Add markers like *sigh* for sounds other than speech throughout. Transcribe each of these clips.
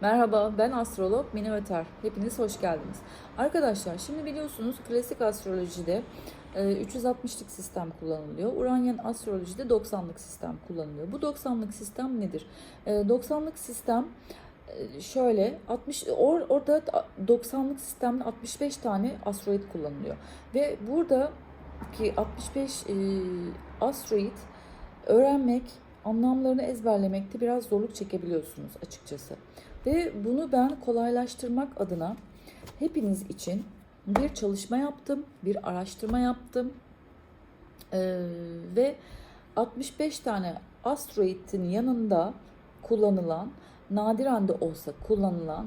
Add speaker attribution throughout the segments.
Speaker 1: Merhaba, ben astrolog Mine Öter. Hepiniz hoş geldiniz. Arkadaşlar, şimdi biliyorsunuz klasik astrolojide e, 360'lık sistem kullanılıyor. Uranyen astrolojide 90'lık sistem kullanılıyor. Bu 90'lık sistem nedir? E, 90'lık sistem e, şöyle 60 or, orada 90'lık sistemde 65 tane asteroid kullanılıyor. Ve buradaki 65 e, asteroid öğrenmek, anlamlarını ezberlemekte biraz zorluk çekebiliyorsunuz açıkçası. Ve bunu ben kolaylaştırmak adına hepiniz için bir çalışma yaptım, bir araştırma yaptım. Ee, ve 65 tane asteroidin yanında kullanılan, nadiren de olsa kullanılan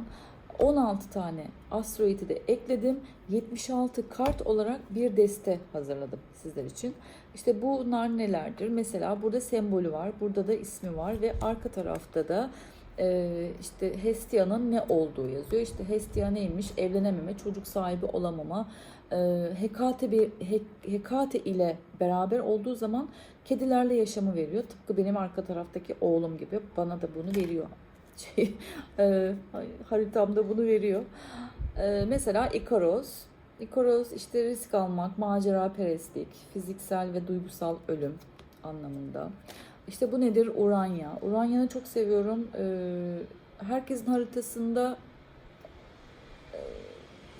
Speaker 1: 16 tane asteroidi de ekledim. 76 kart olarak bir deste hazırladım sizler için. İşte bunlar nelerdir? Mesela burada sembolü var, burada da ismi var ve arka tarafta da işte Hestia'nın ne olduğu yazıyor. İşte Hestia neymiş? Evlenememe, çocuk sahibi olamama. E, Hekate, bir, Hek- Hekate ile beraber olduğu zaman kedilerle yaşamı veriyor. Tıpkı benim arka taraftaki oğlum gibi bana da bunu veriyor. *laughs* Şey, e, haritamda bunu veriyor. E, mesela Ikaros. Ikaros işte risk almak, macera perestlik, fiziksel ve duygusal ölüm anlamında. İşte bu nedir? Uranya. Uranyan'ı çok seviyorum. Ee, herkesin haritasında e,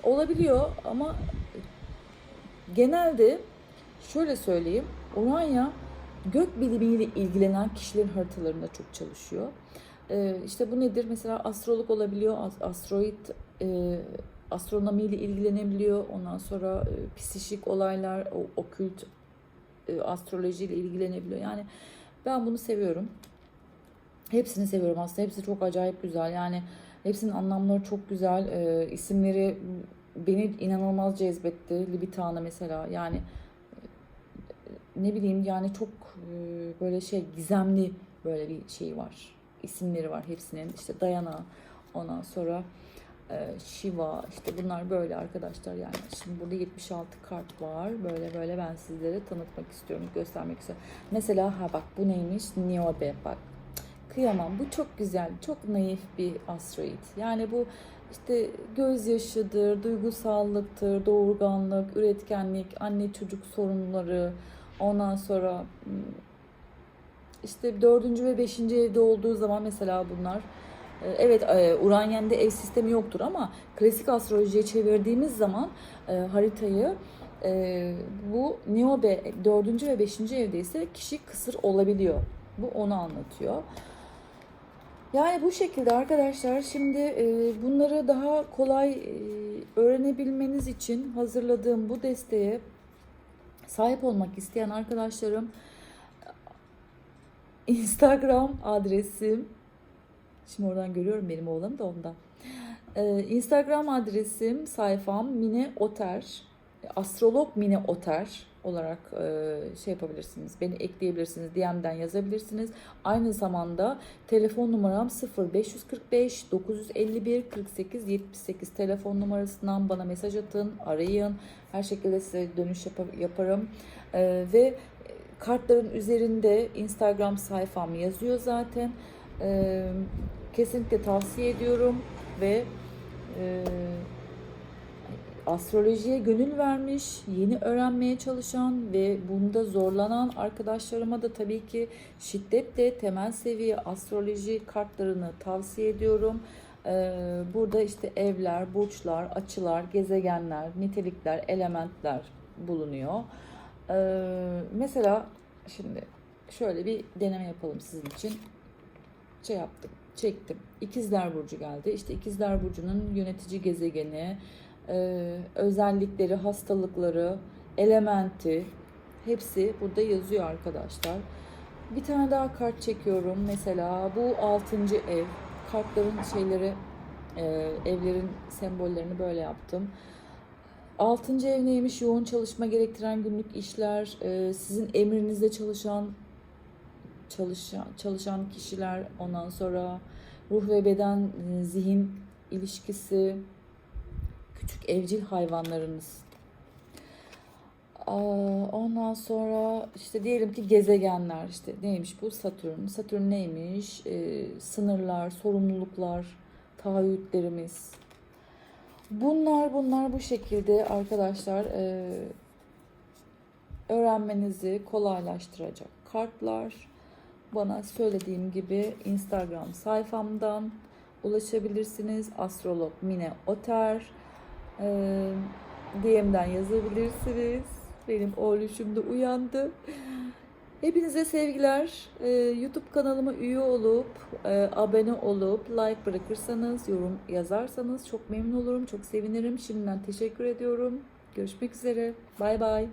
Speaker 1: olabiliyor ama genelde şöyle söyleyeyim. Uranya gök bilimiyle ilgilenen kişilerin haritalarında çok çalışıyor. Ee, işte bu nedir? Mesela astrolog olabiliyor, as- asteroid e, astronomiyle ilgilenebiliyor. Ondan sonra e, psişik olaylar, okült e, astrolojiyle ilgilenebiliyor. Yani ben bunu seviyorum. Hepsini seviyorum aslında. Hepsi çok acayip güzel. Yani hepsinin anlamları çok güzel. E, isimleri beni inanılmaz cezbetti. Libitana mesela. Yani e, ne bileyim yani çok e, böyle şey gizemli böyle bir şey var. İsimleri var hepsinin. İşte Dayana ondan sonra e, Shiva işte bunlar böyle arkadaşlar yani. Şimdi burada 76 kart var. Böyle böyle ben sizlere tanıtmak istiyorum, göstermek istiyorum. Mesela ha bak bu neymiş? Niobe bak. Kıyamam. Bu çok güzel, çok naif bir asteroid. Yani bu işte gözyaşıdır, duygusallıktır, doğurganlık, üretkenlik, anne çocuk sorunları, ondan sonra hmm, işte dördüncü ve beşinci evde olduğu zaman mesela bunlar Evet, e, Uranyen'de ev sistemi yoktur ama klasik astrolojiye çevirdiğimiz zaman e, haritayı e, bu Niobe 4. ve 5. evde ise kişi kısır olabiliyor. Bu onu anlatıyor. Yani bu şekilde arkadaşlar şimdi bunları daha kolay öğrenebilmeniz için hazırladığım bu desteğe sahip olmak isteyen arkadaşlarım Instagram adresim Şimdi oradan görüyorum benim oğlanı da ondan. Ee, Instagram adresim, sayfam Mine Oter. Astrolog Mine Oter olarak e, şey yapabilirsiniz. Beni ekleyebilirsiniz. DM'den yazabilirsiniz. Aynı zamanda telefon numaram 0545 951 48 78 telefon numarasından bana mesaj atın, arayın. Her şekilde size dönüş yap- yaparım. Ee, ve kartların üzerinde Instagram sayfam yazıyor zaten. Ee, kesinlikle tavsiye ediyorum ve e, astrolojiye gönül vermiş, yeni öğrenmeye çalışan ve bunda zorlanan arkadaşlarıma da tabii ki şiddetle temel seviye astroloji kartlarını tavsiye ediyorum. Ee, burada işte evler, burçlar, açılar, gezegenler, nitelikler, elementler bulunuyor. Ee, mesela şimdi şöyle bir deneme yapalım sizin için şey yaptım, çektim. İkizler Burcu geldi. İşte İkizler Burcu'nun yönetici gezegeni, e, özellikleri, hastalıkları, elementi hepsi burada yazıyor arkadaşlar. Bir tane daha kart çekiyorum. Mesela bu 6. ev. Kartların şeyleri, e, evlerin sembollerini böyle yaptım. Altıncı ev neymiş? Yoğun çalışma gerektiren günlük işler, e, sizin emrinizde çalışan çalışan çalışan kişiler ondan sonra ruh ve beden e, zihin ilişkisi küçük evcil hayvanlarınız ondan sonra işte diyelim ki gezegenler işte neymiş bu Satürn Satürn neymiş Ee, sınırlar sorumluluklar taahhütlerimiz. Bunlar bunlar bu şekilde arkadaşlar e, öğrenmenizi kolaylaştıracak kartlar. Bana söylediğim gibi Instagram sayfamdan ulaşabilirsiniz. Astrolog Mine Oter. E, DM'den yazabilirsiniz. Benim oğluşum da uyandı. Hepinize sevgiler. Ee, YouTube kanalıma üye olup, e, abone olup, like bırakırsanız, yorum yazarsanız çok memnun olurum, çok sevinirim. Şimdiden teşekkür ediyorum. Görüşmek üzere. Bay bay.